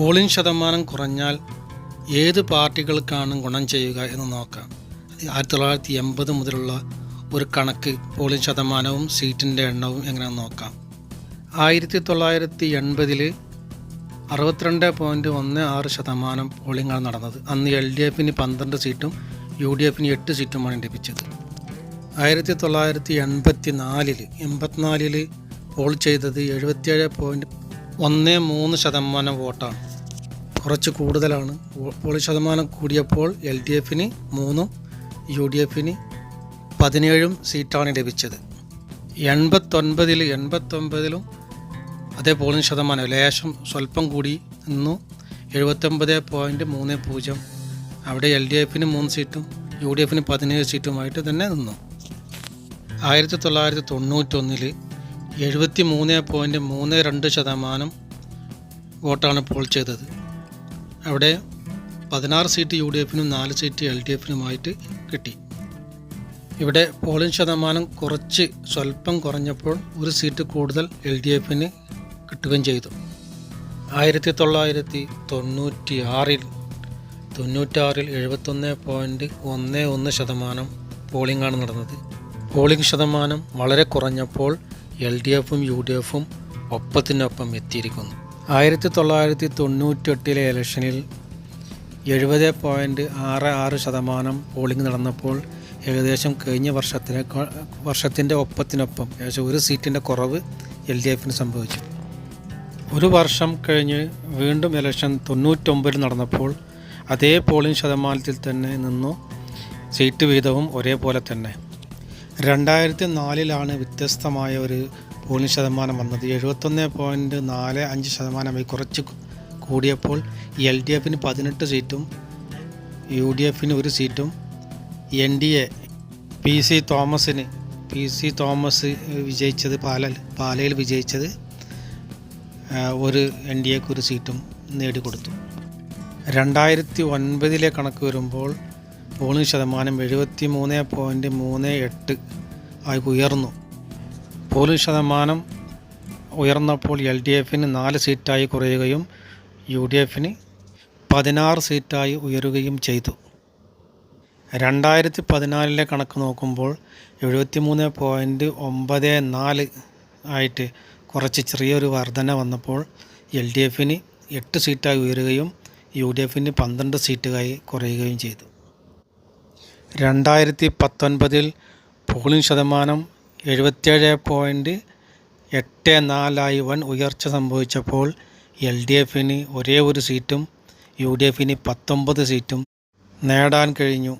Polling ശതമാനം കുറഞ്ഞാൽ ഏത് പാർട്ടികൾക്കാണ് ഗുണം ചെയ്യുക എന്ന് നോക്കാം. ആയിരത്തി തൊള്ളായിരത്തി എൺപത് മുതലുള്ള ഒരു കണക്ക് പോളിംഗ് ശതമാനവും സീറ്റിന്റെ എണ്ണവും എങ്ങനെയാണെന്ന് നോക്കാം. ആയിരത്തി തൊള്ളായിരത്തി എൺപതിൽ അറുപത്തിരണ്ട് പോയിന്റ് ഒന്ന് ആറ് ശതമാനം പോളിംഗാണ് നടന്നത്. അന്ന് എൽ ഡി എഫിന് പന്ത്രണ്ട് സീറ്റും യു ഡി എഫിന് എട്ട് സീറ്റുമാണ് ലഭിച്ചത്. ആയിരത്തി തൊള്ളായിരത്തി എൺപത്തി നാലിൽ എൺപത്തിനാലിൽ പോൾ ചെയ്തത് എഴുപത്തിയേഴ് പോയിന്റ് ഒന്ന് മൂന്ന് ശതമാനം വോട്ടാണ്. കുറച്ച് കൂടുതലാണ്. പോളിംഗ് ശതമാനം കൂടിയപ്പോൾ എൽ ഡി എഫിന് മൂന്നും യു ഡി എഫിന് പതിനേഴും സീറ്റാണ് ലഭിച്ചത്. എൺപത്തൊൻപതിൽ എൺപത്തൊൻപതിലും അതേ പോളിംഗ് ശതമാനം ലേശം സ്വല്പം കൂടി നിന്നു. എഴുപത്തൊമ്പത് പോയിന്റ് മൂന്ന് പൂജ്യം. അവിടെ എൽ ഡി എഫിന് മൂന്ന് സീറ്റും യു ഡി എഫിന് പതിനേഴ് സീറ്റുമായിട്ട് തന്നെ നിന്നു. ആയിരത്തി തൊള്ളായിരത്തി തൊണ്ണൂറ്റൊന്നിൽ എഴുപത്തി മൂന്ന് പോയിന്റ് മൂന്ന് രണ്ട് ശതമാനം വോട്ടാണ് പോൾ ചെയ്തത്. അവിടെ പതിനാറ് സീറ്റ് യു ഡി എഫിനും നാല് സീറ്റ് എൽ ഡി എഫിനുമായിട്ട് കിട്ടി. ഇവിടെ പോളിംഗ് ശതമാനം കുറച്ച് സ്വല്പം കുറഞ്ഞപ്പോൾ ഒരു സീറ്റ് കൂടുതൽ എൽ ഡി എഫിന് കിട്ടുകയും ചെയ്തു. ആയിരത്തി തൊള്ളായിരത്തി തൊണ്ണൂറ്റി ആറിൽ തൊണ്ണൂറ്റാറിൽ എഴുപത്തൊന്ന് പോയിന്റ് ഒന്ന് ഒന്ന് ശതമാനം പോളിംഗാണ് നടന്നത്. പോളിംഗ് ശതമാനം വളരെ കുറഞ്ഞപ്പോൾ എൽ ഡി എഫും യു ഡി എഫും ഒപ്പത്തിനൊപ്പം എത്തിയിരിക്കുന്നു. ആയിരത്തി തൊള്ളായിരത്തി തൊണ്ണൂറ്റെട്ടിലെ ഇലക്ഷനിൽ എഴുപത് പോയിന്റ് ആറ് ആറ് ശതമാനം പോളിംഗ് നടന്നപ്പോൾ ഏകദേശം കഴിഞ്ഞ വർഷത്തിനെ വർഷത്തിന്റെ ഒപ്പത്തിനൊപ്പം ഏകദേശം ഒരു സീറ്റിന്റെ കുറവ് എൽ ഡി എഫിന് സംഭവിച്ചു. ഒരു വർഷം കഴിഞ്ഞ് വീണ്ടും ഇലക്ഷൻ തൊണ്ണൂറ്റൊമ്പതിൽ നടന്നപ്പോൾ അതേ പോളിംഗ് ശതമാനത്തിൽ തന്നെ നിന്നു. സീറ്റ് വീതവും ഒരേപോലെ തന്നെ. രണ്ടായിരത്തി നാലിലാണ് വ്യത്യസ്തമായ ഒരു പോളിംഗ് ശതമാനം വന്നത്. എഴുപത്തൊന്ന് പോയിന്റ് നാല് അഞ്ച് ശതമാനമായി കുറച്ച് കൂടിയപ്പോൾ എൽ ഡി എഫിന് പതിനെട്ട് സീറ്റും യു ഡി എഫിന് ഒരു സീറ്റും N D A P C തോമസിന് പി സി തോമസ് വിജയിച്ചത് പാല പാലയിൽ വിജയിച്ചത് ഒരു എൻ ഡി എക്ക് ഒരു സീറ്റും നേടിക്കൊടുത്തു. രണ്ടായിരത്തി ഒൻപതിലെ കണക്ക് വരുമ്പോൾ പോളിംഗ് ശതമാനം എഴുപത്തി മൂന്ന് പോയിന്റ് മൂന്ന് എട്ട് ആയി ഉയർന്നു. പോളിംഗ് ശതമാനം ഉയർന്നപ്പോൾ എൽ ഡി എഫിന് നാല് സീറ്റായി കുറയുകയും യു ഡി എഫിന് പതിനാറ് സീറ്റായി ഉയരുകയും ചെയ്തു. രണ്ടായിരത്തി പതിനാലിലെ കണക്ക് നോക്കുമ്പോൾ എഴുപത്തി മൂന്ന് പോയിന്റ് ഒമ്പത് നാല് ആയിട്ട് കുറച്ച് ചെറിയൊരു വർധന വന്നപ്പോൾ എൽ ഡി എഫിന് എട്ട് സീറ്റായി ഉയരുകയും യു ഡി എഫിന് പന്ത്രണ്ട് സീറ്റായി കുറയുകയും ചെയ്തു. രണ്ടായിരത്തി പത്തൊൻപതിൽ പോളിംഗ് ശതമാനം എഴുപത്തേഴ് പോയിന്റ് എട്ട് നാലായി വൻ ഉയർച്ച സംഭവിച്ചപ്പോൾ എൽ ഡി എഫിന് ഒരേ ഒരു സീറ്റും യു ഡി എഫിന് പത്തൊമ്പത് സീറ്റും നേടാൻ കഴിഞ്ഞു.